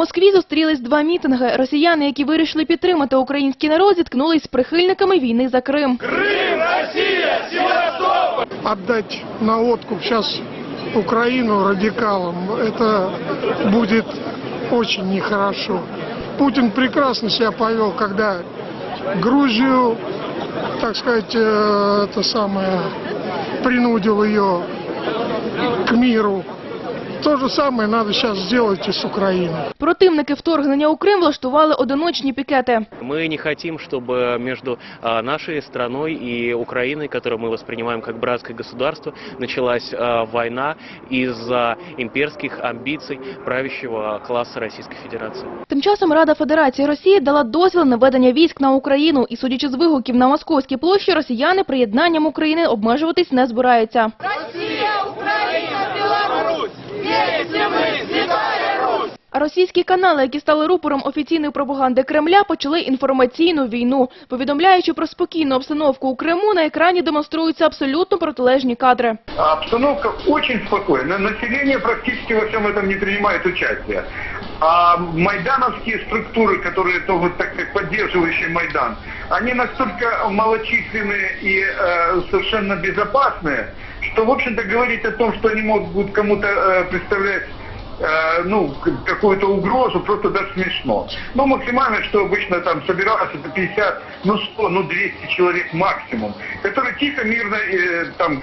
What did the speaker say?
Москві зустрілись два мітинги. Росіяни, які вирішили підтримати український народ, зіткнулись з прихильниками війни за Крим. отдать на откуп сейчас Украину радикалам, это будет очень нехорошо. Путин прекрасно себя повел, когда Грузию, так сказать, э, это самое, принудил ее к миру. То же самое надо сейчас сделать и с Украиной. Противники вторгнення у Крим влаштували одиночні пікети. Мы не хотим, чтобы между а, нашей страной и Украиной, которую мы воспринимаем как братское государство, началась а, война из-за имперских амбиций правящего класса Российской Федерации. Тим часом Рада Федерації Росії дала дозвіл на ведення військ на Україну, і судячи з вигуків на Московській площі, росіяни приєднанням України обмежуватись не збираються. російські канали, які стали рупором офіційної пропаганди Кремля, почали інформаційну війну. Повідомляючи про спокійну обстановку у Криму, на екрані демонструються абсолютно протилежні кадри. Обстановка очень спокойная. Население практически во всем этом не принимает участие. А майдановские структуры, которые то вот так как поддерживающие Майдан, они настолько малочисленные и э, совершенно безопасные, что, в общем-то, говорить о том, что они могут кому-то э, представлять э, ну, к- какую-то угрозу, просто даже смешно. Ну, максимально, что обычно там собиралось, это 50, ну, 100, ну, 200 человек максимум, которые тихо, мирно э, там